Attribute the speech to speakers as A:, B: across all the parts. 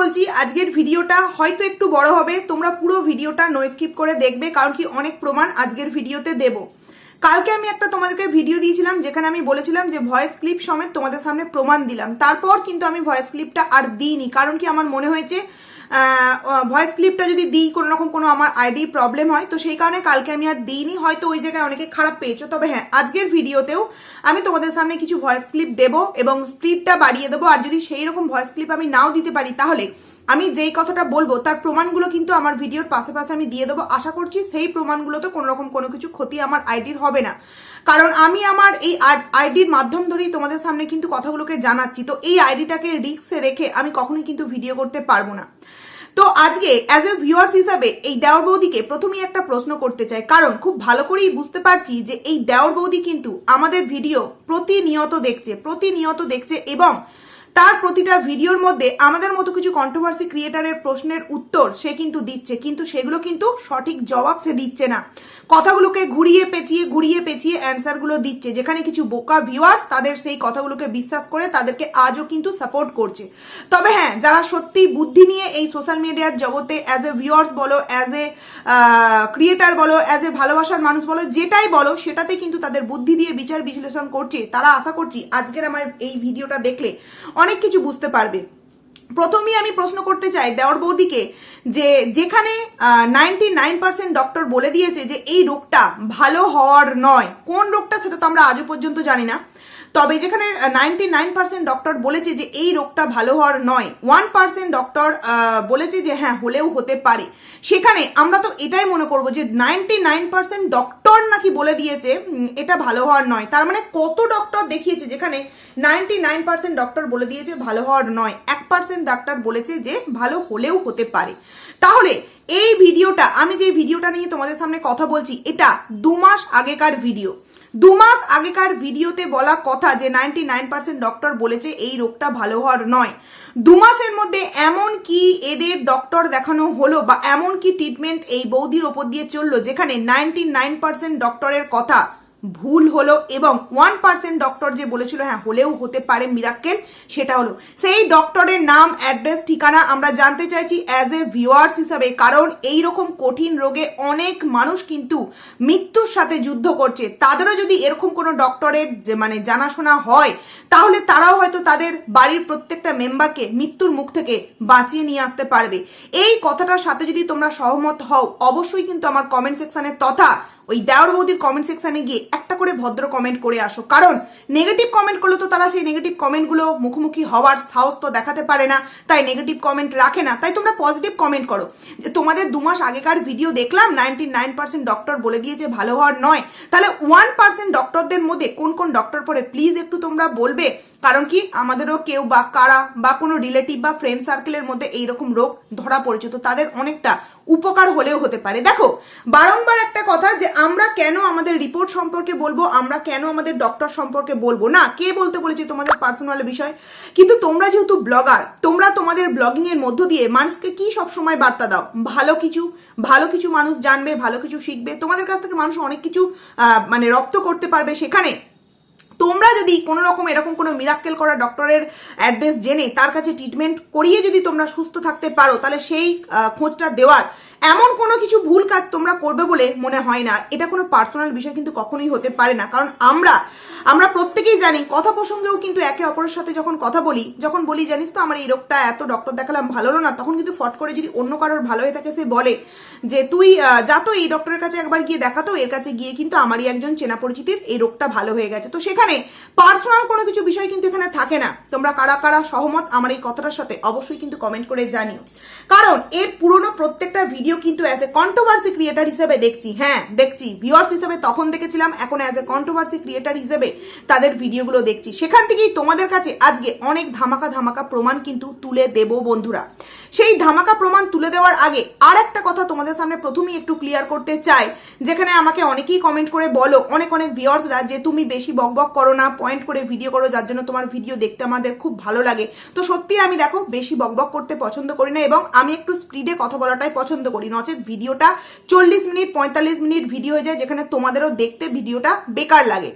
A: বলছি, আজকের ভিডিওটা হয়তো একটু বড় হবে, তোমরা পুরো ভিডিওটা নো স্কিপ করে দেখবে, কারণ কি অনেক প্রমাণ আজকের ভিডিওতে দেব। কালকে আমি একটা তোমাদেরকে ভিডিও দিয়েছিলাম, যেখানে আমি বলেছিলাম যে ভয়েস ক্লিপ সমেত তোমাদের সামনে প্রমাণ দিলাম। তারপর কিন্তু আমি ভয়েস ক্লিপটা আর দিইনি, কারণ কি আমার মনে হয়েছে ভয়েস ক্লিপটা যদি দিই, কোনো রকম কোনো আমার আইডি প্রবলেম হয়, তো সেই কারণে কালকে আমি আর দিইনি। হয়তো ওই জায়গায় অনেকে খারাপ পেয়েছ। তবে হ্যাঁ আজকের ভিডিওতেও আমি তোমাদের সামনে কিছু ভয়েস ক্লিপ দেবো এবং স্পিডটা বাড়িয়ে দেবো। আর যদি সেই রকম ভয়েস ক্লিপ আমি নাও দিতে পারি, তাহলে আমি যেই কথাটা বলব, তার প্রমাণগুলো কিন্তু আমার ভিডিওর পাশে পাশে আমি দিয়ে দেবো। আশা করছি সেই প্রমাণগুলোতে কোনো রকম কোনো কিছু ক্ষতি আমার আইডির হবে না। কারণ আমি আমার এই আইডির মাধ্যম ধরেই তোমাদের সামনে কিন্তু কথাগুলোকে জানাচ্ছি। তো এই আইডিটাকে রিক্সে রেখে আমি কখনোই কিন্তু ভিডিও করতে পারব না। তো আজকে অ্যাজ এ ভিউয়ার্স হিসাবে, এই দেওর বৌদিকে প্রথমেই একটা প্রশ্ন করতে চাই। কারণ, খুব ভালো করেই বুঝতে পারছি যে এই দেওর বৌদি কিন্তু আমাদের ভিডিও প্রতিনিয়ত দেখছে প্রতিনিয়ত দেখছে এবং তার প্রতিটা ভিডিওর মধ্যে আমাদের মতো কিছু কন্ট্রোভার্সি ক্রিয়েটারের প্রশ্নের উত্তর সে কিন্তু দিচ্ছে, কিন্তু সেগুলো কিন্তু সঠিক জবাব সে দিচ্ছে না। কথাগুলোকে ঘুরিয়ে পেঁচিয়ে ঘুরিয়ে পেঁচিয়ে অ্যান্সারগুলো দিচ্ছে। যেখানে কিছু বোকা ভিউয়ার্স তাদের সেই কথাগুলোকে বিশ্বাস করে তাদেরকে আজও কিন্তু সাপোর্ট করছে। তবে হ্যাঁ যারা সত্যি বুদ্ধি নিয়ে এই সোশ্যাল মিডিয়ার জগতে অ্যাজ এ ভিউয়ার্স বলো অ্যাজ এ ক্রিয়েটার বলো অ্যাজ এ ভালোবাসার মানুষ বলো, যেটাই বলো, সেটাতে কিন্তু তাদের বুদ্ধি দিয়ে বিচার বিশ্লেষণ করছে। তারা আশা করছি আজকের আমার এই ভিডিওটা দেখলে। অনেক কিছু বুঝতে পারবে। প্রথমেই আমি প্রশ্ন করতে চাই দেওর বৌদিকে যে যেখানে নাইনটি নাইন পার্সেন্ট ডক্টর বলে দিয়েছে যে এই রোগটা ভালো হওয়ার নয়, কোন রোগটা সেটা তো আমরা আজও পর্যন্ত জানি না। তবে যেখানে নাইনটি নাইন পার্সেন্ট ডক্টর বলেছে যে এই রোগটা ভালো হওয়ার নয় ওয়ান পার্সেন্ট ডক্টর বলেছে যে হ্যাঁ হলেও হতে পারে। সেখানে আমরা তো এটাই মনে করব যে নাইনটি নাইন পার্সেন্ট ডক্টর নাকি বলে দিয়েছে এটা ভালো হওয়ার নয়। তার মানে কত ডক্টর দেখিয়েছে যেখানে নাইনটি নাইন পার্সেন্ট ডক্টর বলে দিয়েছে ভালো হওয়ার নয়, এক পার্সেন্ট ডাক্তার বলেছে যে ভালো হলেও হতে পারে। তাহলে এই ভিডিওটা, আমি যে ভিডিওটা নিয়ে তোমাদের সামনে কথা বলছি, এটা দু মাস আগেকার ভিডিও। দু মাস আগেকার ভিডিওতে বলা কথা যে নাইনটি নাইন পার্সেন্ট ডক্টর বলেছে এই রোগটা ভালো হওয়ার নয়। দু মাসের মধ্যে এমন কি এদের ডক্টর দেখানো হলো বা এমন কি ট্রিটমেন্ট এই বৌদির ওপর দিয়ে চলল যেখানে নাইনটি নাইন পার্সেন্ট ডক্টরের কথা ভুল হলো এবং ওয়ান পার্সেন্ট ডক্টর যে বলেছিল হ্যাঁ হলেও হতে পারে মিরাক্কেল সেটা হলো। সেই ডক্টরের নাম অ্যাড্রেস ঠিকানা আমরা জানতে চাইছি অ্যাজ এ ভিউয়ার্স হিসাবে, কারণ এই রকম কঠিন রোগে অনেক মানুষ কিন্তু মৃত্যুর সাথে যুদ্ধ করছে। তাদেরও যদি এরকম কোনো ডক্টরের যে মানে জানাশোনা হয়, তাহলে তারাও হয়তো তাদের বাড়ির প্রত্যেকটা মেম্বারকে মৃত্যুর মুখ থেকে বাঁচিয়ে নিয়ে আসতে পারবে। এই কথাটার সাথে যদি তোমরা সহমত হও, অবশ্যই কিন্তু আমার কমেন্ট সেকশনে তথা ওই দেওয়ার বৌদির কমেন্ট সেকশানে গিয়ে একটা করে ভদ্র কমেন্ট করে আসো। কারণ নেগেটিভ কমেন্ট করলে তো তারা সেই নেগেটিভ কমেন্টগুলো মুখোমুখি হওয়ার সাহস তো দেখাতে পারে না, তাই নেগেটিভ কমেন্ট রাখে না। তাই তোমরা পজিটিভ কমেন্ট করো। যে তোমাদের দু মাস আগেকার ভিডিও দেখলাম নাইনটি নাইন পার্সেন্ট ডক্টর বলে দিয়েছে ভালো হওয়ার নয়। তাহলে ওয়ান পার্সেন্ট ডক্টরদের মধ্যে কোন কোন ডক্টর পড়ে প্লিজ একটু তোমরা বলবে। কারণ কি? আমাদেরও কেউ বা কারা বা কোনো রিলেটিভ বা ফ্রেন্ড সার্কেলের মধ্যে এইরকম রোগ ধরা পড়েছে তো তাদের অনেকটা উপকার হলেও হতে পারে। দেখো, বারংবার একটা কথা যে আমরা কেন আমাদের রিপোর্ট সম্পর্কে বলব, আমরা কেন আমাদের ডক্টর সম্পর্কে বলব? না, কে বলতে বলেছে তোমাদের পার্সোনাল বিষয়? কিন্তু তোমরা যেহেতু ব্লগার তোমরা তোমাদের ব্লগিং এর মধ্য দিয়ে মানুষকে কি সব সময় বার্তা দাও? ভালো কিছু ভালো কিছু মানুষ জানবে, ভালো কিছু শিখবে। তোমাদের কাছ থেকে মানুষ অনেক কিছু মানে রপ্ত করতে পারবে সেখানে। তোমরা যদি কোনো রকম এরকম কোনো মিরাক্কেল করা ডক্টরের অ্যাড্রেস জেনে তার কাছে ট্রিটমেন্ট করিয়ে যদি তোমরা সুস্থ থাকতে পারো, তাহলে সেই খোঁজটা দেওয়ার এমন কোনো কিছু ভুল কাজ তোমরা করবে বলে মনে হয় না। এটা কোনো পার্সোনাল বিষয় কিন্তু কখনোই হতে পারে না। কারণ আমরা আমরা প্রত্যেকেই জানি, কথা প্রসঙ্গেও কিন্তু একে অপরের সাথে যখন কথা বলি, যখন বলি, জানিস তো, আমার এই রোগটা এত ডক্টর দেখালাম, ভালো না, তখন কিন্তু ফট করে যদি অন্য কারোর ভালো হয়ে থাকে, সে বলে যে, তুই যা তো এই ডক্টরের কাছে একবার গিয়ে দেখাতো এর কাছে গিয়ে কিন্তু আমারই একজন চেনা পরিচিতির এই রোগটা ভালো হয়ে গেছে। তো সেখানে পার্সোনাল কোনো কিছু বিষয় কিন্তু এখানে থাকে না। তোমরা কারা কারা সহমত আমার এই কথাটার সাথে অবশ্যই কিন্তু কমেন্ট করে জানিও। কারণ এর পুরনো প্রত্যেকটা ভিডিও কিন্তু অ্যাজ এ কন্ট্রোভার্সি ক্রিয়েটার হিসেবে দেখছি। হ্যাঁ দেখছি। ভিউয়ার্স হিসেবে তখন দেখেছিলাম, এখন অ্যাজ এ কন্ট্রোভার্সি ক্রিয়েটার হিসেবে তাদের ভিডিওগুলো দেখছি। সেখান থেকেই তোমাদের কাছে আজকে অনেক ধামাকা ধামাকা প্রমাণ কিন্তু তুলে দেব বন্ধুরা। সেই ধামাকা প্রমাণ তুলে দেওয়ার আগে আর একটা কথা তোমাদের সামনে প্রথমেই একটু ক্লিয়ার করতে চাই, যেখানে আমাকে অনেকেই কমেন্ট করে বলো, অনেক অনেক ভিউয়ার্সরা যে তুমি বেশি বকবক করো না পয়েন্ট করে ভিডিও করো, যার জন্য তোমার ভিডিও দেখতে আমাদের খুব ভালো লাগে। তো সত্যি আমি দেখো বেশি বকবক করতে পছন্দ করি না এবং আমি একটু স্পিডে কথা বলাটাই পছন্দ করি। নচেত ভিডিওটা চল্লিশ মিনিট, পঁয়তাল্লিশ মিনিট ভিডিও হয়ে যায়, যেখানে তোমাদেরও দেখতে ভিডিওটা বেকার লাগে।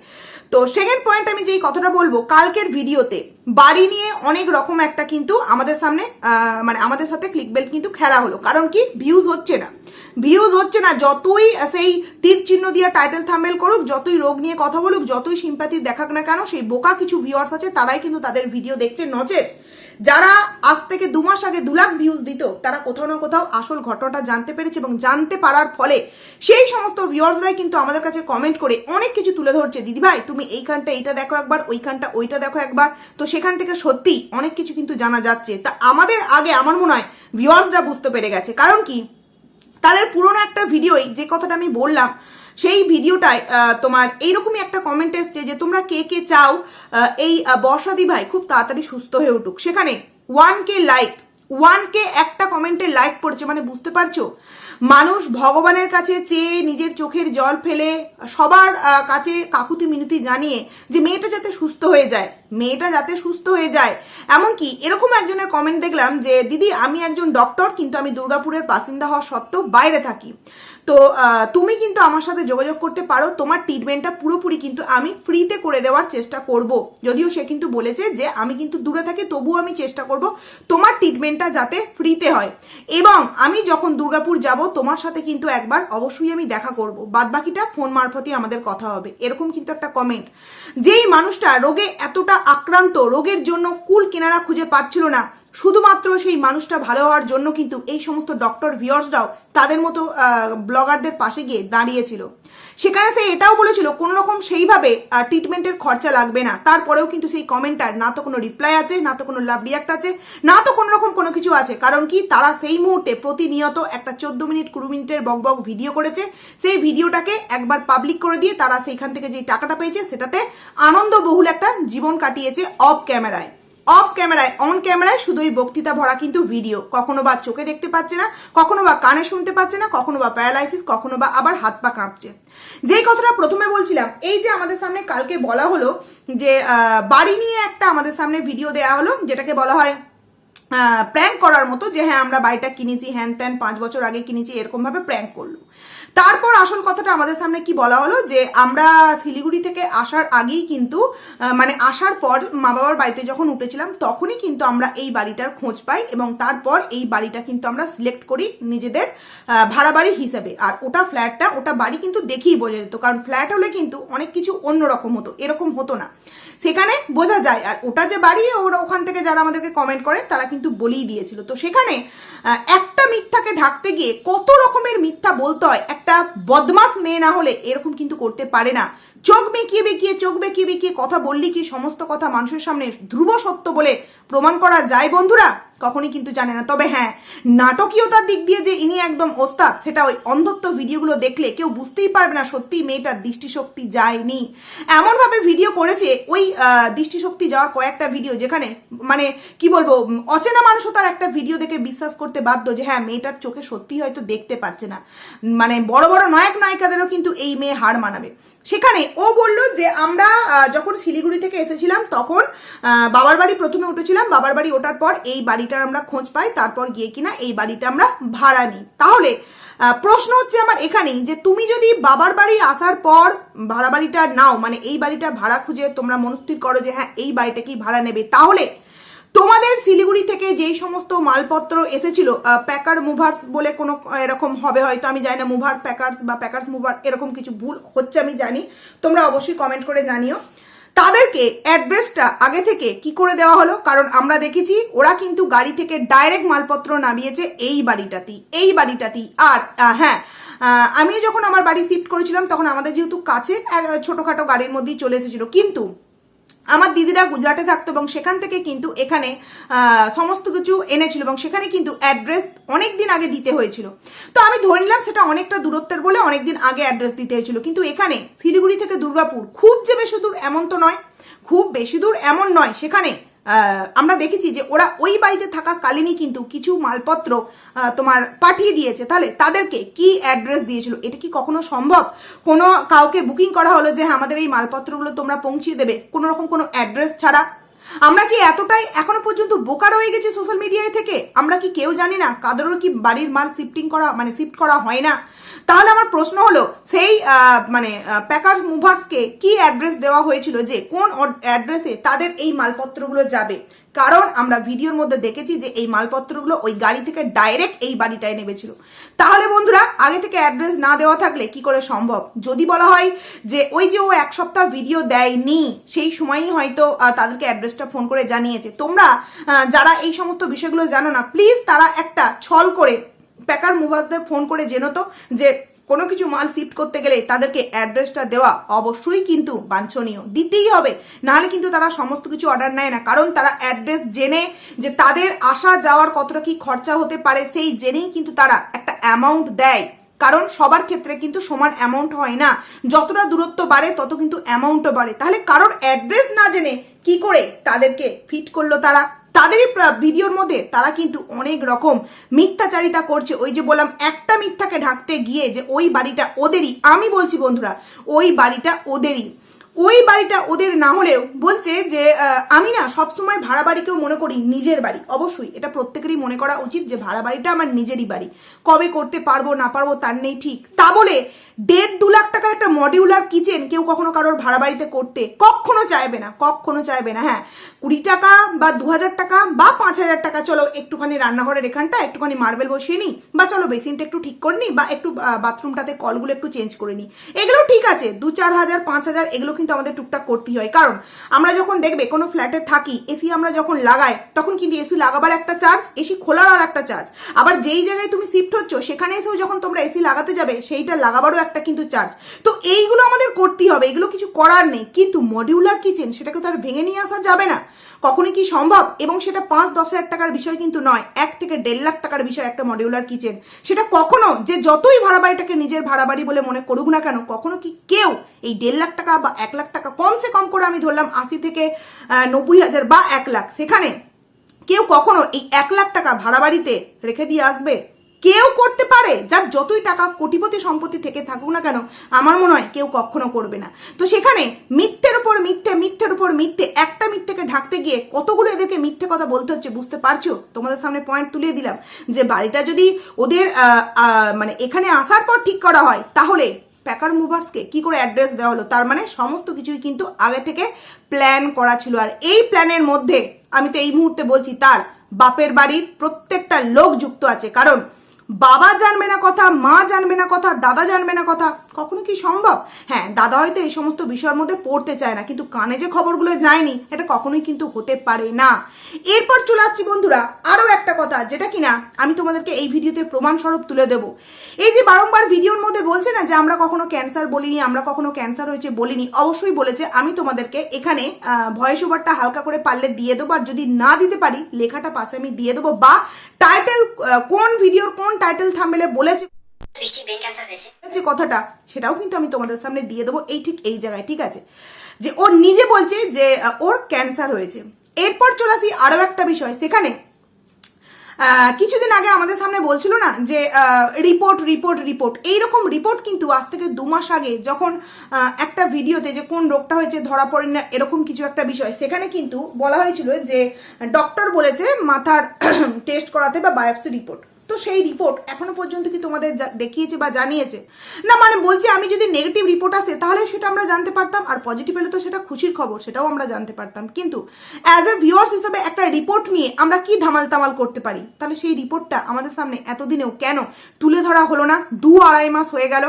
A: তো সেকেন্ড পয়েন্ট আমি যেই কথাটা বলব, কালকের ভিডিওতে বাড়ি নিয়ে অনেক রকম একটা কিন্তু আমাদের সামনে মানে আমাদের সাথে ক্লিক বেল্ট কিন্তু খেলা হলো। কারণ কি? ভিউজ হচ্ছে না। ভিউজ হচ্ছে না। যতই সেই তীর চিহ্ন দিয়ে টাইটেল থামেল করুক, যতই রোগ নিয়ে কথা বলুক, যতই সিম্পাতি দেখাক না কেন, সেই বোকা কিছু ভিউয়ার্স আছে, তারাই কিন্তু তাদের ভিডিও দেখছে নচেত। যারা আজ থেকে দু মাস আগে দু লাখ ভিউজ দিত, তারা কোথাও না কোথাও আসল ঘটনাটা জানতে পেরেছে এবং জানতে পারার ফলে সেই সমস্ত ভিউয়ার্সরাই কিন্তু আমাদের কাছে কমেন্ট করে অনেক কিছু তুলে ধরছে। দিদি ভাই, তুমি এইখানটা এইটা দেখো একবার, ওইখানটা ওইটা দেখো একবার। তো সেখান থেকে সত্যি অনেক কিছু কিন্তু জানা যাচ্ছে। তা আমাদের আগে আমার মনে হয় ভিউয়ার্সরা বুঝতে পেরে গেছে। কারণ কি? তাদের পুরোনো একটা ভিডিওই যে কথাটা আমি বললাম সেই ভিডিওটায় তোমার এইরকমই একটা কমেন্ট এসছে যে তোমরা কে কে চাও এই বর্ষাদি ভাই খুব তাড়াতাড়ি সুস্থ হয়ে উঠুক। সেখানে one K like one K একটা কমেন্টে লাইক পড়েছে মানে বুঝতে পারছ? মানুষ ভগবানের কাছে চেয়ে নিজের চোখের জল ফেলে, সবার কাছে কাকুতি মিনতি জানিয়ে যে মেয়েটা যাতে সুস্থ হয়ে যায়, মেয়েটা যাতে সুস্থ হয়ে যায়। এমনকি এরকম একজনের কমেন্ট দেখলাম যে, দিদি, আমি একজন ডক্টর কিন্তু আমি দুর্গাপুরের বাসিন্দা হওয়া সত্ত্বেও বাইরে থাকি। তো তুমি কিন্তু আমার সাথে যোগাযোগ করতে পারো। তোমার ট্রিটমেন্টটা পুরোপুরি কিন্তু আমি ফ্রিতে করে দেওয়ার চেষ্টা করব। যদিও সে কিন্তু বলেছে যে, আমি কিন্তু দূরে থাকি তবুও আমি চেষ্টা করব তোমার ট্রিটমেন্টটা যাতে ফ্রিতে হয়। এবং আমি যখন দুর্গাপুর যাব, তোমার সাথে কিন্তু একবার অবশ্যই আমি দেখা করব। বাদ বাকিটা ফোন মারফতই আমাদের কথা হবে। এরকম কিন্তু একটা কমেন্ট যেই মানুষটা রোগে এতটা আক্রান্ত, রোগের জন্য কুল কিনারা খুঁজে পাচ্ছিল না শুধুমাত্র সেই মানুষটা ভালো হওয়ার জন্য কিন্তু এই সমস্ত ডক্টর ভিওর্সরাও তাদের মতো ব্লগারদের পাশে গিয়ে দাঁড়িয়েছিল। সেখানে সে এটাও বলেছিল, কোনো রকম সেইভাবে ট্রিটমেন্টের খরচা লাগবে না। তারপরেও কিন্তু সেই কমেন্টার না তো কোনো রিপ্লাই আছে, না তো কোনো লাভ রিয়াক্ট আছে, না তো কোনো রকম কোনো কিছু আছে। কারণ কি, তারা সেই মুহূর্তে প্রতিনিয়ত একটা চোদ্দ মিনিট, কুড়ি মিনিটের বক বক ভিডিও করেছে। সেই ভিডিওটাকে একবার পাবলিক করে দিয়ে তারা সেইখান থেকে যে টাকাটা পেয়েছে, সেটাতে আনন্দবহুল একটা জীবন কাটিয়েছে অফ ক্যামেরায় অফ ক্যামেরায় অন ক্যামেরায় শুধু ওই বক্তৃতা ভরা কিন্তু ভিডিও কখনো বা চোখে দেখতে পাচ্ছে না, কখনো বা কানে শুনতে পাচ্ছে না, কখনো বা প্যারালাইসিস কখনো বা আবার হাত পা কাঁপছে। যেই কথাটা প্রথমে বলছিলাম, এই যে আমাদের সামনে কালকে বলা হলো যে বাড়ি নিয়ে একটা আমাদের সামনে ভিডিও দেওয়া হলো, যেটাকে বলা হয় প্র্যাঙ্ক করার মতো, যে হ্যাঁ আমরা বাড়িটা কিনেছি, হ্যান ত্যান পাঁচ বছর আগে কিনেছি, এরকমভাবে প্র্যাঙ্ক করল। তারপর আসল কথাটা আমাদের সামনে কি বলা হলো? যে আমরা শিলিগুড়ি থেকে আসার আগেই কিন্তু মানে আসার পর মা বাবার বাড়িতে যখন উঠেছিলাম, তখনই কিন্তু আমরা এই বাড়িটার খোঁজ পাই এবং তারপর এই বাড়িটা কিন্তু আমরা সিলেক্ট করি নিজেদের ভাড়া বাড়ি হিসেবে। আর ওটা ফ্ল্যাটটা, ওটা বাড়ি কিন্তু দেখেই বোঝা যেত। কারণ ফ্ল্যাট হলে কিন্তু অনেক কিছু অন্যরকম হতো। এরকম হতো না। সেখানে বোঝা যায়। আর ওটা যে বাড়ি ওরা ওখান থেকে যারা আমাদেরকে কমেন্ট করে, তারা কিন্তু বলেই দিয়েছিল। তো সেখানে একটা মিথ্যাকে ঢাকতে গিয়ে কত রকমের মিথ্যা বলতে হয়, একটা বদমাস মেয়ে না হলে এরকম কিন্তু করতে পারে না। চোখ বেঁকিয়ে বেঁকিয়ে, চোখ বেঁকিয়ে বেঁকিয়ে কথা বললি কি সমস্ত কথা মানুষের সামনে ধ্রুব সত্য বলে প্রমাণ করা যায় বন্ধুরা? কখনই কিন্তু জানে না। তবে হ্যাঁ নাটকীয়তার দিক দিয়ে যে ইনি একদম ওস্তাদ, সেটা ওই অন্ধত্ব ভিডিওগুলো দেখলে কেউ বুঝতেই পারবে না সত্যি মেয়েটার দৃষ্টিশক্তি যায়নি। এমনভাবে ভিডিও করেছে, ওই দৃষ্টিশক্তি যাওয়ার কয়েকটা ভিডিও যেখানে মানে কি বলব, অচেনা মানুষও তার একটা ভিডিও দেখে বিশ্বাস করতে বাধ্য যে হ্যাঁ মেয়েটার চোখে সত্যি হয়তো দেখতে পাচ্ছে না। মানে বড় বড় নায়ক নায়িকাদেরও কিন্তু এই মেয়ে হার মানাবে। সেখানে ও বলল যে আমরা যখন শিলিগুড়ি থেকে এসেছিলাম, তখন বাবার বাড়ি প্রথমে উঠেছিলাম। বাবার বাড়ি ওঠার পর এই বাড়িটার আমরা খোঁজ পাই, তারপর গিয়ে কিনা এই বাড়িটা আমরা ভাড়া নিই। তাহলে প্রশ্ন হচ্ছে আমার এখানেই যে তুমি যদি বাবার বাড়ি আসার পর ভাড়া বাড়িটা নাও মানে এই বাড়িটা ভাড়া খুঁজে তোমরা মনস্থির করো যে হ্যাঁ এই বাড়িটা কি ভাড়া নেবে। তাহলে, তোমাদের শিলিগুড়ি থেকে যেই সমস্ত মালপত্র এসেছিল প্যাকার মুভার্স বলে কোনো এরকম হবে হয়তো, আমি জানি না মুভার প্যাকার্স বা প্যাকার্স মুভার এরকম কিছু ভুল হচ্ছে, আমি জানি। তোমরা অবশ্যই কমেন্ট করে জানিও। তাদেরকে অ্যাড্রেসটা আগে থেকে কি করে দেওয়া হলো? কারণ আমরা দেখেছি ওরা কিন্তু গাড়ি থেকে ডাইরেক্ট মালপত্র নামিয়েছে এই বাড়িটাতেই এই বাড়িটাতেই। আর হ্যাঁ আমি যখন আমার বাড়ি শিফট করেছিলাম, তখন আমাদের যেহেতু কাছে ছোটোখাটো গাড়ির মধ্যেই চলে এসেছিল। কিন্তু আমার দিদিরা গুজরাটে থাকতো এবং সেখান থেকে কিন্তু এখানে সমস্ত কিছু এনেছিল এবং সেখানে কিন্তু অ্যাড্রেস অনেক দিন আগে দিতে হয়েছিল। তো আমি ধরে নিলাম সেটা অনেকটা দূরত্বের বলে অনেক দিন আগে অ্যাড্রেস দিতে হয়েছিল। কিন্তু এখানে শিলিগুড়ি থেকে দুর্গাপুর খুব যে বেশি দূর এমন তো নয়, খুব বেশি দূর এমন নয়, সেখানে আমরা দেখেছি যে ওরা ওই বাড়িতে থাকা কালীনই কিন্তু কিছু মালপত্র তোমার পাঠিয়ে দিয়েছে। তাহলে তাদেরকে কি অ্যাড্রেস দিয়েছিল? এটা কি কখনো সম্ভব? কোনো কাউকে বুকিং করা হলো যে হ্যাঁ আমাদের এই মালপত্রগুলো তোমরা পৌঁছিয়ে দেবে কোনো রকম কোনো অ্যাড্রেস ছাড়া? আমরা কি এতটাই এখনও পর্যন্ত বোকা রয়ে গেছি সোশ্যাল মিডিয়ায় থেকে? আমরা কি কেউ জানি না কাদেরও কি বাড়ির মাল শিফটিং করা মানে শিফট করা হয় না? তাহলে আমার প্রশ্ন হলো, সেই মানে প্যাকার মুভার্সকে কি অ্যাড্রেস দেওয়া হয়েছিল যে কোন অ্যাড্রেসে তাদের এই মালপত্রগুলো যাবে? কারণ আমরা ভিডিওর মধ্যে দেখেছি যে এই মালপত্রগুলো ওই গাড়ি থেকে ডাইরেক্ট এই বাড়িটায় নেমেছিল। তাহলে বন্ধুরা, আগে থেকে অ্যাড্রেস না দেওয়া থাকলে কি করে সম্ভব? যদি বলা হয় যে ওই যে ও এক সপ্তাহ ভিডিও দেয়নি, সেই সময়ই হয়তো তাদেরকে অ্যাড্রেসটা ফোন করে জানিয়েছে। তোমরা যারা এই সমস্ত বিষয়গুলো জানো না প্লিজ তারা একটা ছল করে প্যাকার মুভার্সদের ফোন করে জেনো তো যে কোনো কিছু মাল শিফট করতে গেলে তাদেরকে অ্যাড্রেসটা দেওয়া অবশ্যই কিন্তু বাঞ্ছনীয়। দিতেই হবে। নাহলে কিন্তু তারা সমস্ত কিছু অর্ডার নেয় না। কারণ তারা অ্যাড্রেস জেনে যে তাদের আসা যাওয়ার কতটা কি খরচা হতে পারে, সেই জেনেই কিন্তু তারা একটা অ্যামাউন্ট দেয়। কারণ সবার ক্ষেত্রে কিন্তু সমান অ্যামাউন্ট হয় না। যতটা দূরত্ব বাড়ে, তত কিন্তু অ্যামাউন্টও বাড়ে। তাহলে কারোর অ্যাড্রেস না জেনে কি করে তাদেরকে ফিট করল তারা? তাদেরই ভিডিওর মধ্যে তারা কিন্তু অনেক রকম মিথ্যাচারিতা করছে। ওই যে বললাম, একটা মিথ্যাকে ঢাকতে গিয়ে যে ওই বাড়িটা ওদেরই, আমি বলছি বন্ধুরা, ওই বাড়িটা ওদেরই। ওই বাড়িটা ওদের না হলেও বলছে যে আমি না সবসময় ভাড়া বাড়িকেও মনে করি নিজের বাড়ি। অবশ্যই এটা প্রত্যেকেরই মনে করা উচিত যে ভাড়া বাড়িটা আমার নিজেরই বাড়ি। কবে করতে পারব না পারব তার নেই ঠিক। তা বলে দেড় দু লাখ টাকার একটা মডিউলার কিচেন কেউ কখনো কারোর ভাড়া বাড়িতে করতে কখনো চাইবে না, কখনো চাইবে না হ্যাঁ। কুড়ি টাকা বা দু হাজার টাকা বা পাঁচ হাজার টাকা, চলো একটুখানি রান্নাঘরের এখানটা, একটুখানি মার্বেল বসিয়ে নিই, বা চলো বেসিনটা একটু ঠিক করে নিই, বা একটু বাথরুমটাতে কলগুলো একটু চেঞ্জ করে নিই। এগুলো ঠিক আছে, দু চার হাজার, পাঁচ হাজার, এগুলো কিন্তু আমাদের টুকটাক করতেই হয়। কারণ আমরা যখন দেখবে কোনো ফ্ল্যাটে থাকি এসি আমরা যখন লাগাই, তখন কিন্তু এসি লাগাবার একটা চার্জ এসি খোলার আর একটা চার্জ আবার যেই জায়গায় তুমি শিফট হচ্ছ, সেখানে এসেও যখন তোমরা এসি লাগাতে যাবে, সেইটা লাগাবারও একটা কিন্তু চার্জ তো এইগুলো আমাদের করতেই হবে, এগুলো কিছু করার নেই। কিন্তু মডিউলার কিচেন সেটাকে তো আর ভেঙে নিয়ে আসা যাবে না। কখনই কি সম্ভব? এবং সেটা পাঁচ, দশ হাজার টাকার বিষয় কিন্তু নয়, এক থেকে দেড় লাখ টাকার বিষয় একটা মডিউলার কিচেন সেটা কখনো, যে যতই ভাড়া বাড়িটাকে নিজের ভাড়া বাড়ি বলে মনে করুক না কেন, কখনো কি কেউ এই দেড় লাখ টাকা বা এক লাখ টাকা কমসে কম করে আমি ধরলাম আশি থেকে নব্বই হাজার বা এক লাখ। সেখানে কেউ কখনো এই এক লাখ টাকা ভাড়া বাড়িতে রেখে দিয়ে আসবে? কেউ করতে পারে, যার যতই টাকা কোটিপতি সম্পত্তি থেকে থাকুক না কেন, আমার মনে হয় কেউ কখনো করবে না। তো সেখানে মিথ্যের উপর মিথ্যে, মিথ্যের উপর মিথ্যে, একটা মিথ্যেকে ঢাকতে গিয়ে কতগুলো এদেরকে মিথ্যে কথা বলতে হচ্ছে বুঝতে পারছ? তোমাদের সামনে পয়েন্ট তুলে দিলাম যে বাড়িটা যদি ওদের মানে এখানে আসার পর ঠিক করা হয়, তাহলে প্যাকার মুভার্সকে কি করে অ্যাড্রেস দেওয়া হলো? তার মানে সমস্ত কিছুই কিন্তু আগে থেকে প্ল্যান করা ছিল। আর এই প্ল্যানের মধ্যে আমি তো এই মুহূর্তে বলছি, তার বাপের বাড়ির প্রত্যেকটা লোক যুক্ত আছে। কারণ বাবা জানবে না কথা, মা জানবে না কথা, দাদা জানবে না কথা, কখনো কি সম্ভব? হ্যাঁ দাদা হয়তো এই সমস্ত বিষয়ের মধ্যে পড়তে চায় না, কিন্তু কানে যে খবরগুলো যায়নি, এটা কখনোই কিন্তু হতে পারে না। এরপর চলে আসছি বন্ধুরা, আরও একটা কথা, যেটা কিনা আমি তোমাদেরকে এই ভিডিওতে প্রমাণস্বরূপ তুলে দেবো। এই যে বারংবার ভিডিওর মধ্যে বলছে না যে, আমরা কখনো ক্যান্সার বলিনি, আমরা কখনো ক্যান্সার হয়েছে বলিনি, অবশ্যই বলেছে, আমি তোমাদেরকে এখানে ভয়েস ওভারটা হালকা করে পারলে দিয়ে দেবো, আর যদি না দিতে পারি, লেখাটা পাশে আমি দিয়ে দেবো, বা টাইটেল কোন ভিডিওর কোন টাইটেল থামলে বলেছে? যে কথাটা সেটাও কিন্তু আমি তোমাদের সামনে দিয়ে দেবো এই ঠিক এই জায়গায় ঠিক আছে? যে ওর নিজে বলছে যে ওর ক্যান্সার হয়েছে। এরপর চলে আসি আরও একটা বিষয় সেখানে কিছুদিন আগে আমাদের সামনে বলছিল না যে রিপোর্ট রিপোর্ট রিপোর্ট এইরকম রিপোর্ট কিন্তু আজ থেকে দু মাস আগে যখন একটা ভিডিওতে যে কোন রোগটা হয়েছে, ধরা পড়ে না, এরকম কিছু একটা বিষয়, সেখানে কিন্তু বলা হয়েছিল যে ডক্টর বলেছে মাথার টেস্ট করাতে বা বায়োপসি রিপোর্ট তো সেই রিপোর্ট এখনও পর্যন্ত কি তোমাদের দেখিয়েছে বা জানিয়েছে? না মানে বলছি আমি যদি নেগেটিভ রিপোর্ট আসে, তাহলে সেটা আমরা জানতে পারতাম, আর পজিটিভ এলে তো সেটা খুশির খবর, সেটাও আমরা জানতে পারতাম। কিন্তু অ্যাজ এ ভিউয়ার্স হিসেবে একটা রিপোর্ট নিয়ে আমরা কি ধামাল তামাল করতে পারি? তাহলে সেই রিপোর্টটা আমাদের সামনে এতদিনেও কেন তুলে ধরা হলো না? দু আড়াই মাস হয়ে গেল।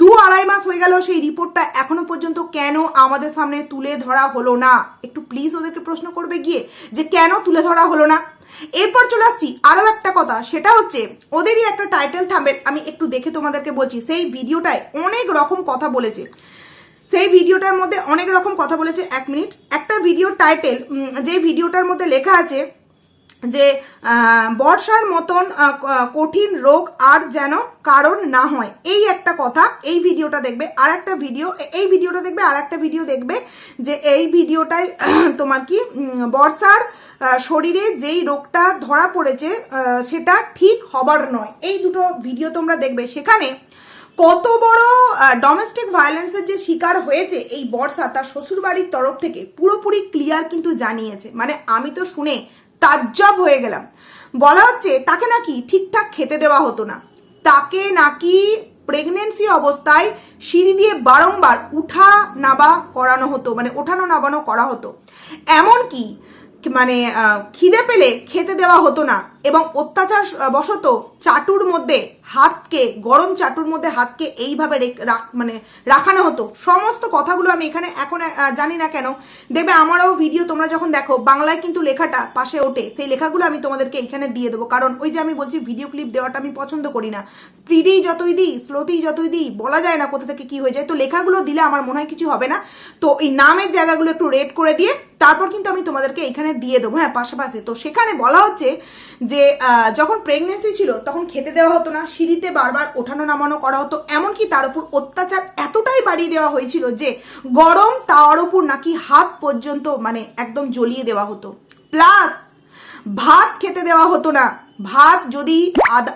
A: দু আড়াই মাস হয়ে গেল সেই রিপোর্টটা এখনও পর্যন্ত কেন আমাদের সামনে তুলে ধরা হলো না? একটু প্লিজ ওদেরকে প্রশ্ন করবে গিয়ে যে কেন তুলে ধরা হলো না? এরপর চলে আসছি আরও একটা কথা, সেটা হচ্ছে ওদেরই একটা টাইটেল থাম্বেল আমি একটু দেখে তোমাদেরকে বলছি, সেই ভিডিওটায় অনেক রকম কথা বলেছে। সেই ভিডিওটার মধ্যে অনেক রকম কথা বলেছে, এক মিনিট। একটা ভিডিও টাইটেল যে ভিডিওটার মধ্যে লেখা আছে যে বর্ষার মতন কঠিন রোগ আর যেন কারণ না হয়। এই একটা কথা, এই ভিডিওটা দেখবে, আর একটা ভিডিও এই ভিডিওটা দেখবে, আর একটা ভিডিও দেখবে যে এই ভিডিওটায় তোমার কি বর্ষার শরীরে যেই রোগটা ধরা পড়েছে সেটা ঠিক হবার নয়। এই দুটো ভিডিও তোমরা দেখবে। সেখানে কত বড় ডোমেস্টিক ভায়োলেন্সের যে শিকার হয়েছে এই বর্ষা তার শ্বশুরবাড়ির তরফ থেকে পুরোপুরি ক্লিয়ার কিন্তু জানিয়েছে। মানে আমি তো শুনে তাজ্জব হয়ে গেলাম। বলা হচ্ছে তাকে নাকি ঠিকঠাক খেতে দেওয়া হতো না। তাকে নাকি প্রেগনেন্সি অবস্থায় সিঁড়ি দিয়ে বারংবার উঠা নাবা করানো হতো মানে ওঠানো নাবানো করা হতো। এমনকি মানে খিদে পেলে খেতে দেওয়া হতো না। এবং অত্যাচার বশত চাটুর মধ্যে হাতকে, গরম চাটুর মধ্যে হাতকে এইভাবে মানে রাখানো হতো। সমস্ত কথাগুলো আমি এখানে এখন জানি না কেন। দেখবে আমারও ভিডিও তোমরা যখন দেখো, বাংলায় কিন্তু লেখাটা পাশে ওঠে। সেই লেখাগুলো আমি তোমাদেরকে এখানে দিয়ে দেবো। কারণ ওই যে আমি বলছি ভিডিও ক্লিপ দেওয়াটা আমি পছন্দ করি না। স্পিডেই যতই দিই স্লোতেই যতই দিই, বলা যায় না কোথা থেকে কি হয়ে যায়। তো লেখাগুলো দিলে আমার মনে হয় কিছু হবে না। তো এই নামের জায়গাগুলো একটু রেড করে দিয়ে, তারপর কিন্তু আমি তোমাদেরকে এখানে দিয়ে দেবো। হ্যাঁ পাশাপাশি। তো সেখানে বলা হচ্ছে যে যখন প্রেগনেন্সি ছিল, তখন খেতে দেওয়া হতো না, সিঁড়িতে বারবার ওঠানো নামানো করা হতো, এমনকি তার উপর অত্যাচার এতটাই বাড়িয়ে দেওয়া হয়েছিল যে, গরম তার উপর নাকি হাত পর্যন্ত মানে একদম জ্বলিয়ে দেওয়া হতো। প্লাস ভাত খেতে দেওয়া হতো না। ভাত যদি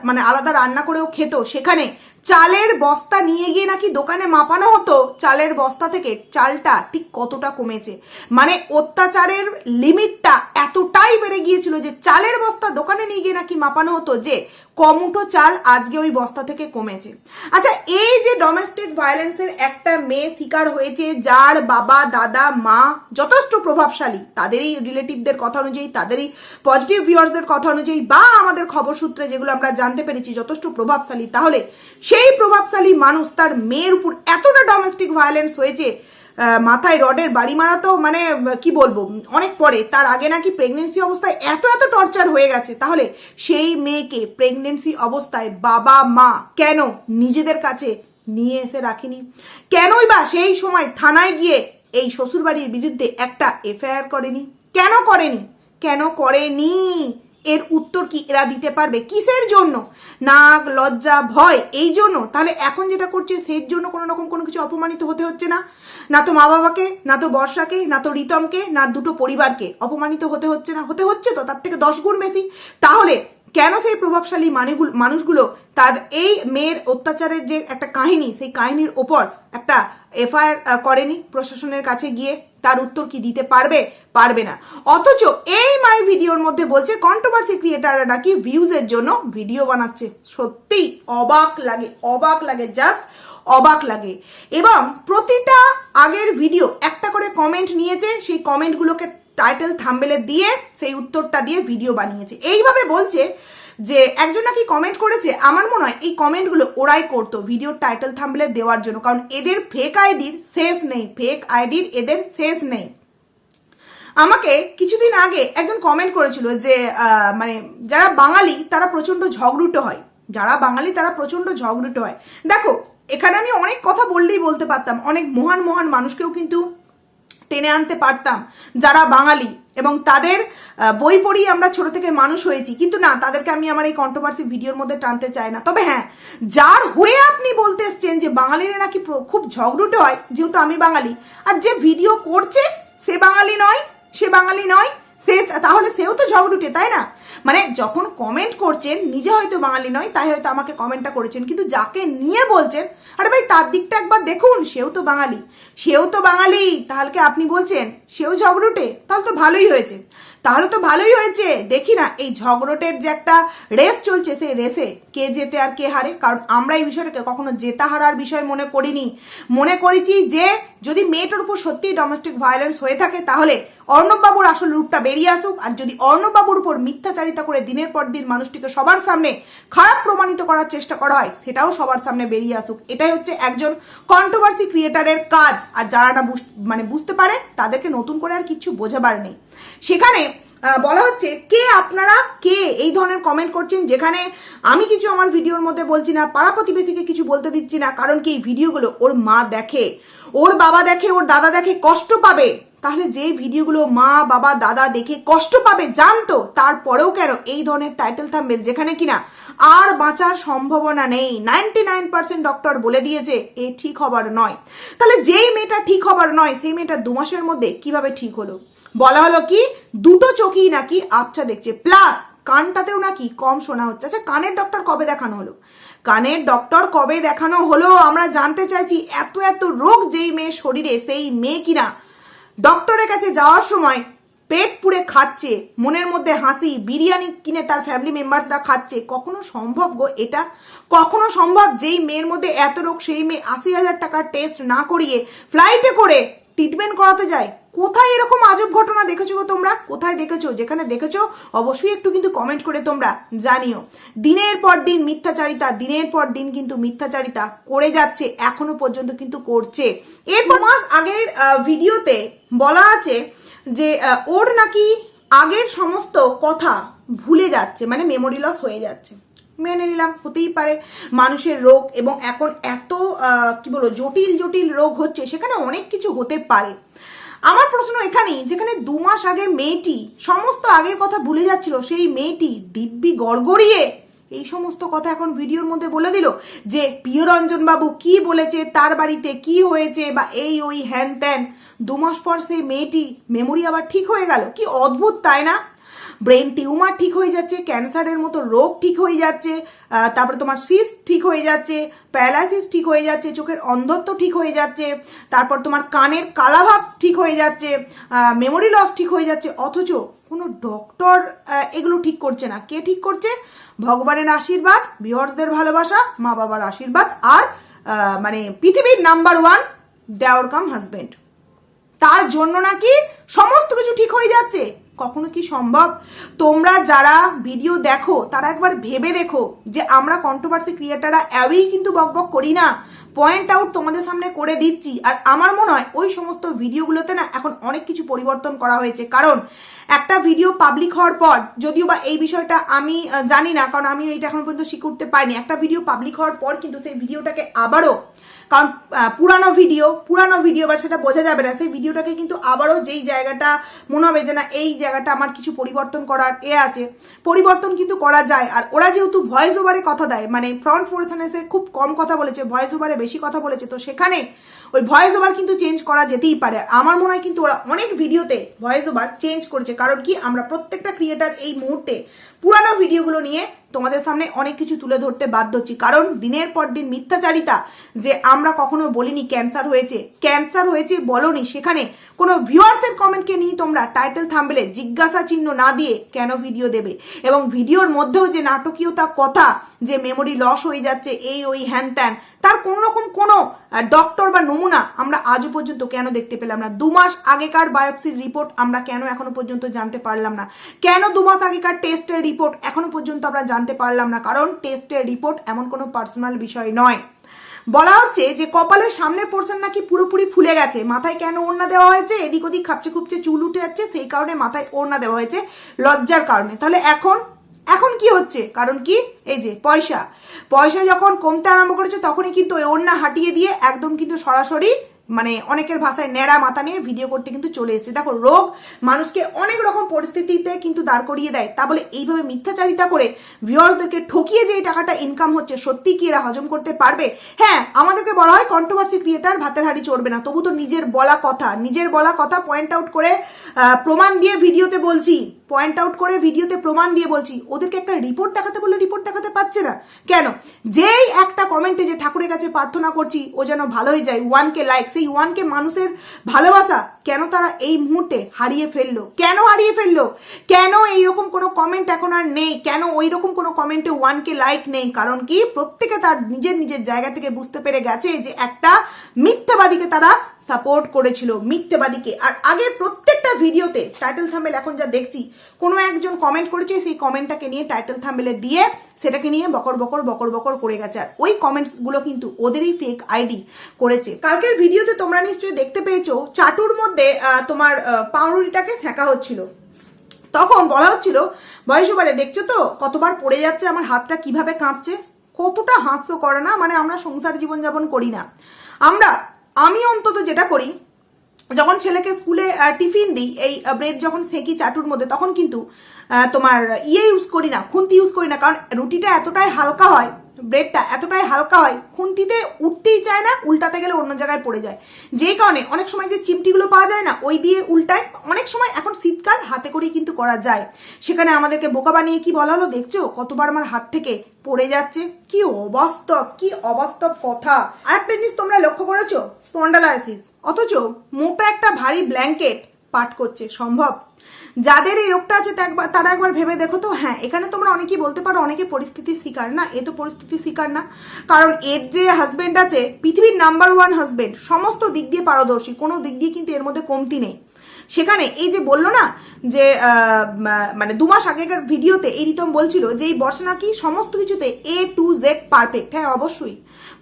A: মানে আলাদা রান্না করেও খেত, সেখানে চালের বস্তা নিয়ে গিয়ে নাকি দোকানে মাপানো হতো। চালের বস্তা থেকে চালটা ঠিক কতটা কমেছে। মানে অত্যাচারের লিমিটটা এতটাই বেড়ে গিয়েছিল যে চালের বস্তা দোকানে নিয়ে গিয়ে নাকি মাপানো হতো যে কমুটো চাল আজকে ওই বস্তা থেকে কমেছে। আচ্ছা এই যে ডোমেস্টিক ভায়োলেন্সের একটা মেয়ে শিকার হয়েছে, যার বাবা, দাদা, মা যথেষ্ট প্রভাবশালী। তাদেরই রিলেটিভদের কথা অনুযায়ী, তাদেরই পজিটিভ ভিউয়ার্সদের কথা অনুযায়ী বা আমাদের খবর সূত্রে যেগুলো আমরা জানতে পেরেছি যথেষ্ট প্রভাবশালী, তাহলে সেই প্রভাবশালী মানুষ তার মেয়ের উপর এতটা ডোমেস্টিক ভায়োলেন্স হয়েছে মাথায় রডের বাড়ি মারা তো মানে কি বলব, অনেক পরে, তার আগে নাকি প্রেগনেন্সি অবস্থায় এত এত টর্চার হয়ে গেছে, তাহলে সেই মেয়েকে প্রেগনেন্সি অবস্থায় বাবা মা কেন নিজেদের কাছে নিয়ে এসে রাখেনি? কেনই বা সেই সময় থানায় গিয়ে এই শ্বশুরবাড়ির বিরুদ্ধে একটা এফআইআর করেনি? কেন করেনি? কেন করেনি? এর উত্তর কি? এরা দিতে পারবে। কিসের জন্য? নাক, লজ্জা, ভয়, এই জন্য। তাহলে এখন যেটা করছে সেই জন্য কোনো রকম কোনো কিছু অপমানিত হতে হচ্ছে না। না তো মা বাবাকে না তো বর্ষাকে, না তো রিতমকে, না দুটো পরিবারকে অপমানিত হতে হচ্ছে না। হতে হচ্ছে তো, তার থেকে দশ গুণ বেশি। তাহলে কেন সেই প্রভাবশালী মানুষগুলো মানুষগুলো তার এই মেয়ের অত্যাচারের যে একটা কাহিনী, সেই কাহিনীর ওপর একটা এফআইআর করেনি প্রশাসনের কাছে গিয়ে, তার উত্তর কি দিতে পারবে? পারবে না। অথচ এই মাই ভিডিওর মধ্যে বলছে কন্ট্রোভার্সি ক্রিয়েটাররা নাকি ভিউজের জন্য ভিডিও বানাচ্ছে। সত্যিই অবাক লাগে অবাক লাগে জাস্ট অবাক লাগে। এবং প্রতিটা আগের ভিডিও একটা করে কমেন্ট নিয়েছে, সেই কমেন্টগুলোকে টাইটেল থাম্বেলে দিয়ে, সেই উত্তরটা দিয়ে ভিডিও বানিয়েছে। এইভাবে বলছে যে একজন নাকি কমেন্ট করেছে, আমার মনে হয় এই কমেন্টগুলো ওরাই করতো ভিডিওর টাইটেল থাম্বেলে দেওয়ার জন্য, কারণ এদের ফেক আইডির শেষ নেই ফেক আইডির এদের শেষ নেই। আমাকে কিছুদিন আগে একজন কমেন্ট করেছিল যে মানে যারা বাঙালি তারা প্রচণ্ড ঝগড়ুটো হয়, যারা বাঙালি তারা প্রচণ্ড ঝগড়ুটো হয়। দেখো, এখানে আমি অনেক কথা বললেই বলতে পারতাম, অনেক মহান মহান মানুষকেও কিন্তু টেনে আনতে পারতাম, যারা বাঙালি। এবং তাদের বই পড়িয়ে আমরা ছোট থেকে মানুষ হয়েছি। কিন্তু না, তাদেরকে আমি আমার এই কন্ট্রোভার্সি ভিডিওর মধ্যে টানতে চাই না। তবে হ্যাঁ যার হয়ে আপনি বলতে এসছেন যে বাঙালিরা নাকি খুব ঝগড়ুটে হয়, যেহেতু আমি বাঙালি, আর যে ভিডিও করছে, সে বাঙালি নয়, সে বাঙালি নয়, সে, তাহলে সেও তো ঝগড়ুটে, তাই না? মানে যখন কমেন্ট করছেন, নিজে হয়তো বাঙালি নয়, তাই হয়তো আমাকে কমেন্টটা করেছেন। কিন্তু যাকে নিয়ে বলছেন, আরে ভাই, তার দিকটা একবার দেখুন, সেও তো বাঙালি। সেও তো বাঙালি, তাহলে আপনি বলছেন, সেও ঝগড়ুটে, তাহলে তো ভালোই হয়েছে। তাহলে তো ভালোই হয়েছে। দেখি না, এই ঝগড়টের যে একটা রেস চলছে, সেই রেসে কে জেতে আর কে হারে? কারণ আমরা এই বিষয়টাকে কখনো জেতা হারার বিষয় মনে করিনি। মনে করেছি যে, যদি মেয়েটার উপর সত্যিই ডোমেস্টিক ভায়োলেন্স হয়ে থাকে, তাহলে অর্ণববাবুর আসল রূপটা বেরিয়ে আসুক। আর যদি অর্ণববাবুর উপর মিথ্যাচারিতা করে দিনের পর দিন মানুষটিকে সবার সামনে খারাপ প্রমাণিত করার চেষ্টা করা হয়, সেটাও সবার সামনে বেরিয়ে আসুক। এটাই হচ্ছে একজন কন্ট্রোভার্সি ক্রিয়েটারের কাজ। আর যারা না মানে বুঝতে পারে, তাদেরকে নতুন করে আর কিছু বোঝাবার নেই। সেখানে বলা হচ্ছে, কে আপনারা, কে এই ধরনের কমেন্ট করছেন, যেখানে আমি কিছু আমার ভিডিওর মধ্যে বলছি না, পাড়া প্রতিবেশীকে কিছু বলতে দিচ্ছি না, কারণ কি এই ভিডিওগুলো ওর মা দেখে, ওর বাবা দেখে, ওর দাদা দেখে কষ্ট পাবে। তাহলে যে ভিডিওগুলো মা, বাবা, দাদা দেখে কষ্ট পাবে, জানতো, তারপরেও কেন এই ধরনের টাইটেল থাম্বেল যেখানে কিনা আর বাঁচার সম্ভাবনা নেই। নাইনটি নাইন পার্সেন্ট ডক্টর বলে দিয়েছে, এ ঠিক হবার নয়। তাহলে যেই মেয়েটা ঠিক হবার নয়, সেই মেয়েটা দু মাসের মধ্যে কীভাবে ঠিক হলো? বলা হলো কি, দুটো চোখই নাকি আবছা দেখছে। প্লাস কানটাতেও নাকি কম শোনা হচ্ছে। আচ্ছা কানের ডক্টর কবে দেখানো হলো? কানের ডক্টর কবে দেখানো হলো? আমরা জানতে চাইছি, এত এত রোগ যেই মেয়ের শরীরে, সেই মেয়ে কিনা? ডক্টরের কাছে যাওয়ার সময় পেট পুড়ে খাচ্ছে, মনের মধ্যে হাসি, বিরিয়ানি কিনে তার ফ্যামিলি মেম্বার্সরা খাচ্ছে। কখনো সম্ভব গো এটা? কখনো সম্ভব যেই মেয়ের মধ্যে এত রোগ, সেই মেয়ে আশি হাজার টাকার টেস্ট না করিয়ে ফ্লাইটে করে ট্রিটমেন্ট করাতে যায়? কোথায় এরকম আজব ঘটনা দেখেছ গো তোমরা? কোথায় দেখেছ? যেখানে দেখেছ, অবশ্যই একটু কিন্তু কমেন্ট করে তোমরা জানিও। দিনের পর দিন মিথ্যাচারিতা, দিনের পর দিন কিন্তু মিথ্যাচারিতা করে যাচ্ছে, এখনও পর্যন্ত কিন্তু করছে। এরপর মাস আগের ভিডিওতে বলা আছে যে ওর নাকি আগের সমস্ত কথা ভুলে যাচ্ছে মানে মেমোরি লস হয়ে যাচ্ছে। মেনে নিলাম, হতেই পারে। মানুষের রোগ এবং এখন এত কি বলব, জটিল জটিল রোগ হচ্ছে, সেখানে অনেক কিছু হতে পারে। আমার প্রশ্ন এখানেই, যেখানে দু মাস আগে মেয়েটি সমস্ত আগের কথা ভুলে যাচ্ছিল, সেই মেয়েটি দিব্যি গড়গড়িয়ে এই সমস্ত কথা এখন ভিডিওর মধ্যে বলে দিল যে প্রিয়রঞ্জন বাবু কি বলেছে? তার বাড়িতে কি হয়েছে? বা এই ওই হ্যান ত্যান? দু মাস পর সেই মেয়েটি মেমোরি আবার ঠিক হয়ে গেল। কি অদ্ভুত, তাই না? ব্রেন টিউমার ঠিক হয়ে যাচ্ছে ক্যান্সারের মতো রোগ ঠিক হয়ে যাচ্ছে তারপরে তোমার সিস ঠিক হয়ে যাচ্ছে প্যারালাইসিস ঠিক হয়ে যাচ্ছে, চোখের অন্ধত্ব ঠিক হয়ে যাচ্ছে, তারপর তোমার কানের কালাভাব ঠিক হয়ে যাচ্ছে মেমোরি লস ঠিক হয়ে যাচ্ছে, অথচ কোনো ডক্টর এগুলো ঠিক করছে না। কে ঠিক করছে? ভগবানের আশীর্বাদ ভিওর্সদের ভালোবাসা, মা বাবার আশীর্বাদ, আর মানে পৃথিবীর নাম্বার ওয়ান দেওয়ার কাম হাজবেন্ড তার জন্য নাকি সমস্ত কিছু ঠিক হয়ে যাচ্ছে। কখনো কি সম্ভব? তোমরা যারা ভিডিও দেখো, তারা একবার ভেবে দেখো যে আমরা কন্ট্রোভার্সি ক্রিয়েটাররা অ্যাওই কিন্তু বকবক করি না। পয়েন্ট আউট তোমাদের সামনে করে দিচ্ছি। আর আমার মনে হয় ওই সমস্ত ভিডিওগুলোতে না এখন অনেক কিছু পরিবর্তন করা হয়েছে। কারণ একটা ভিডিও পাবলিক হওয়ার পর, যদিও বা এই বিষয়টা আমি জানি না, কারণ আমি এটা এখন পর্যন্ত স্বীকরতে পাইনি একটা ভিডিও পাবলিক হওয়ার পর কিন্তু সেই ভিডিওটাকে আবারও, কারণ পুরানো ভিডিও পুরানো ভিডিও বা সেটা বোঝা যাবে না, সেই ভিডিওটাকে কিন্তু আবারও যেই জায়গাটা মনে হবে যে না, এই জায়গাটা আমার কিছু পরিবর্তন করার এ আছে। পরিবর্তন কিন্তু করা যায়, আর ওরা যেহেতু ভয়েস ওভারে কথা দেয় মানে ফ্রন্ট ফোরথানেসে খুব কম কথা বলেছে ভয়েস ওভারে বেশি কথা বলেছে, তো সেখানে ওই ভয়েস ওভার কিন্তু চেঞ্জ করা যেতেই পারে। আমার মনে হয় কিন্তু ওরা অনেক ভিডিওতে ভয়েস ওভার চেঞ্জ করেছে। কারণ কি? আমরা প্রত্যেকটা ক্রিয়েটার এই মুহূর্তে পুরানো ভিডিওগুলো নিয়ে তোমাদের সামনে অনেক কিছু তুলে ধরতে বাধ্য হচ্ছি। কারণ দিনের পর দিন মিথ্যাচারিতা যে আমরা কখনো বলিনি ক্যান্সার হয়েছে ক্যান্সার হয়েছে বলনি। সেখানে কোনো ভিউয়ার্সের কমেন্টকে নিয়ে তোমরা টাইটেল থামবেলে জিজ্ঞাসা চিহ্ন না দিয়ে কেন ভিডিও দেবে? এবং ভিডিওর মধ্যেও যে নাটকীয়তা কথা, যে মেমোরি লস হয়ে যাচ্ছে, এই ওই হ্যান ত্যান, তার কোনো রকম কোনো ডক্টর বা নমুনা আমরা আজও পর্যন্ত কেন দেখতে পেলাম না? দু মাস আগেকার বায়োপসির রিপোর্ট আমরা কেন এখনও পর্যন্ত জানতে পারলাম না? কেন দু মাস আগেকার টেস্টের রিপোর্ট এখনও পর্যন্ত আমরা জানতে পারলাম না, কারণ টেস্টের রিপোর্ট এমন কোনো পার্সোনাল বিষয় নয়। বলা হচ্ছে যে কপালের সামনের পোর্শন নাকি পুরোপুরি ফুলে গেছে। মাথায় কেন ওড়না দেওয়া হয়েছে? এদিক ওদিক খাপচে খুপচে চুল উঠে যাচ্ছে, সেই কারণে মাথায় ওড়না দেওয়া হয়েছে লজ্জার কারণে। তাহলে এখন এখন কি হচ্ছে? কারণ কি? এই যে পয়সা। পয়সা যখন কমতে আরম্ভ করেছে, তখনই কিন্তু ওড়না হাঁটিয়ে দিয়ে একদম কিন্তু সরাসরি মানে অনেকের ভাষায় ন্যাড়া মাথা নিয়ে ভিডিও করতে কিন্তু চলে এসেছে। দেখো, রোগ মানুষকে অনেক রকম পরিস্থিতিতে কিন্তু দাঁড় করিয়ে দেয়। তা বলে এইভাবে মিথ্যাচারিতা করে ভিউয়ারদেরকে ঠকিয়ে যে এই টাকাটা ইনকাম হচ্ছে, সত্যি কি এরা হজম করতে পারবে? হ্যাঁ আমাদেরকে বলা হয় কন্ট্রোভার্সি ক্রিয়েটার ভাতের হাড়ি চড়বে না। তবু তো নিজের বলা কথা, নিজের বলা কথা পয়েন্ট আউট করে প্রমাণ দিয়ে ভিডিওতে বলছি। পয়েন্ট আউট করে ভিডিওতে প্রমাণ দিয়ে বলছি, ওদেরকে একটা রিপোর্ট দেখাতে বলে রিপোর্ট দেখাতে পারছে না। কেন? যেই একটা কমেন্টে যে ঠাকুরের কাছে প্রার্থনা করছি, ও যেন ভালো হয়ে যায় ওয়ানকে লাইক সেই ওয়ানকে মানুষের ভালোবাসা কেন তারা এই মুহূর্তে হারিয়ে ফেলল? কেন হারিয়ে ফেলল? কেন এইরকম কোনো কমেন্ট এখন আর নেই? কেন ওই রকম কোনো কমেন্টে ওয়ানকে লাইক নেই? কারণ কি? প্রত্যেকে তার নিজের নিজের জায়গা থেকে বুঝতে পেরে গেছে যে একটা মিথ্যাবাদীকে তারা সাপোর্ট করেছিল মিথ্যেবাদীকে। আর আগের প্রত্যেকটা ভিডিওতে টাইটেল থাম্বেল এখন যা দেখছি, কোনো একজন কমেন্ট করেছে, সেই কমেন্টটাকে নিয়ে টাইটেল থাম্বেলে দিয়ে সেটাকে নিয়ে বকর বকর বকর বকর করে গেছে। আর ওই কমেন্টসগুলো কিন্তু ওদেরই ফেক আইডি করেছে। কালকের ভিডিওতে তোমরা নিশ্চয়ই দেখতে পেয়েছ, চাটুর মধ্যে তোমার পাউরুটিটাকে ফেঁকা হচ্ছিল। তখন বলা হচ্ছিল, বয়স ওভারে দেখছ তো, কতবার পড়ে যাচ্ছে, আমার হাতটা কীভাবে কাঁপছে? কতটা হাস্য করে না? মানে আমরা সংসার জীবন জীবনযাপন করি না। আমরা আমি অন্তত যেটা করি, যখন ছেলেকে স্কুলে টিফিন দিই, এই ব্রেড যখন সেঁকি চাটুর মধ্যে, তখন কিন্তু তোমার ইয়ে ইউজ করি না, খুন্তি ইউজ করি না, কারণ রুটিটা এতটাই হালকা হয় ব্রেডটা এতটাই হালকা হয়, খুন্তিতে উঠতেই চায় না, উল্টাতে গেলে অন্য জায়গায় পড়ে যায়। যে কারণে অনেক সময় যে চিমটিগুলো পাওয়া যায় না, ওই দিয়ে উল্টায়। অনেক সময় এখন শীতকাল, হাতে করেই কিন্তু করা যায়। সেখানে আমাদেরকে বোকা বানিয়ে কি বলা হলো দেখছ? কতবার আমার হাত থেকে পড়ে যাচ্ছে। কি অবাস্তব কি অবাস্তব কথা। আর একটা জিনিস তোমরা লক্ষ্য করেছ? স্পন্ডালাইসিস। অথচ মোটা একটা ভারী ব্ল্যাঙ্কেট পাঠ করছে, সম্ভব? যাদের এই রোগটা আছে একবার তারা একবার ভেবে দেখো তো। হ্যাঁ এখানে তোমরা অনেকেই বলতে পারো, অনেকে পরিস্থিতির শিকার না। এ তো পরিস্থিতির শিকার না। কারণ এর যে হাজবেন্ড আছে, পৃথিবীর নাম্বার ওয়ান হাজবেন্ড সমস্ত দিক দিয়ে পারদর্শী। কোনো দিক দিয়ে কিন্তু এর মধ্যে কমতি নেই। সেখানে এই যে বলল না, যে মানে দু মাস আগেকার ভিডিওতে এই রিতম বলছিল যে, এই বর্ষা নাকি সমস্ত কিছুতে এ টু জেড পারফেক্ট হ্যাঁ অবশ্যই।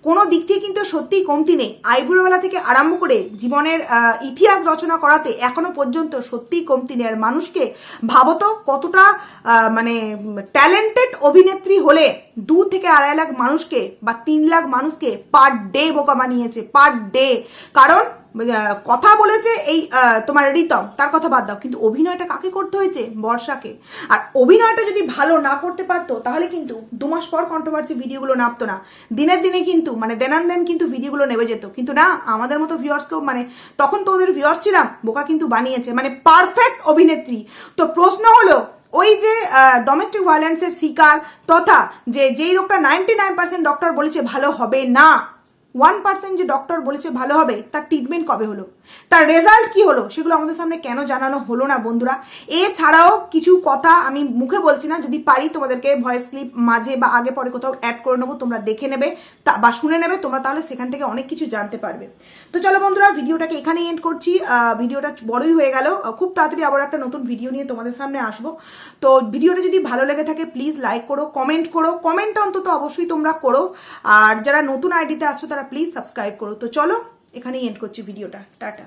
A: কোনো দিক থেকে কিন্তু সত্যিই কমতি নেই। আইবুড়োবেলা থেকে আরম্ভ করে জীবনের ইতিহাস রচনা করাতে এখনও পর্যন্ত সত্যিই কমতি নেই। আর মানুষকে ভাবতো কতটা মানে ট্যালেন্টেড অভিনেত্রী হলে দু থেকে আড়াই লাখ মানুষকে বা তিন লাখ মানুষকে পার ডে বোকা বানিয়েছে পার ডে কারণ কথা বলেছে এই তোমার রিতম, তার কথা বাদ দাও। কিন্তু অভিনয়টা কাকে করতে হয়েছে? বর্ষাকে। আর অভিনয়টা যদি ভালো না করতে পারতো, তাহলে কিন্তু দু মাস পর কন্ট্রোভার্সি ভিডিওগুলো নামতো না। দিনের দিনে কিন্তু মানে দেনান দেন কিন্তু ভিডিওগুলো নেমে যেত। কিন্তু না, আমাদের মতো ভিউয়ার্সকেও মানে তখন তো ওদের ভিউয়ার্স ছিলাম, বোকা কিন্তু বানিয়েছে। মানে পারফেক্ট অভিনেত্রী। তো প্রশ্ন হলো, ওই যে ডোমেস্টিক ভায়োলেন্সের শিকার তথা যে, যেই রোগটা নাইনটি নাইন পার্সেন্ট ডক্টর বলেছে, ভালো হবে না? ওয়ান পার্সেন্ট যে ডক্টর বলেছে ভালো হবে তার ট্রিটমেন্ট কবে হলো? তার রেজাল্ট কি হলো সেগুলো আমাদের সামনে কেন জানানো হলো না বন্ধুরা? এছাড়াও কিছু কথা আমি মুখে বলছি না, যদি পারি তোমাদেরকে ভয়েস ক্লিপ মাঝে বা আগে পরে কোথাও অ্যাড করে নেব, তোমরা দেখে নেবে বা শুনে নেবে, তোমরা তাহলে সেখান থেকে অনেক কিছু জানতে পারবে। তো চলো বন্ধুরা, ভিডিওটাকে এখানেই এন্ড করছি। ভিডিওটা বড়ই হয়ে গেল। খুব তাড়াতাড়ি আবার একটা নতুন ভিডিও নিয়ে তোমাদের সামনে আসব। তো ভিডিওটা যদি ভালো লেগে থাকে প্লিজ লাইক করো কমেন্ট করো। কমেন্ট অন্তত অবশ্যই তোমরা করো। আর যারা নতুন আইডিতে আসছো, তারা প্লিজ সাবস্ক্রাইব করো। তো চলো এখানেই এন্ড করছি ভিডিওটা টাটা।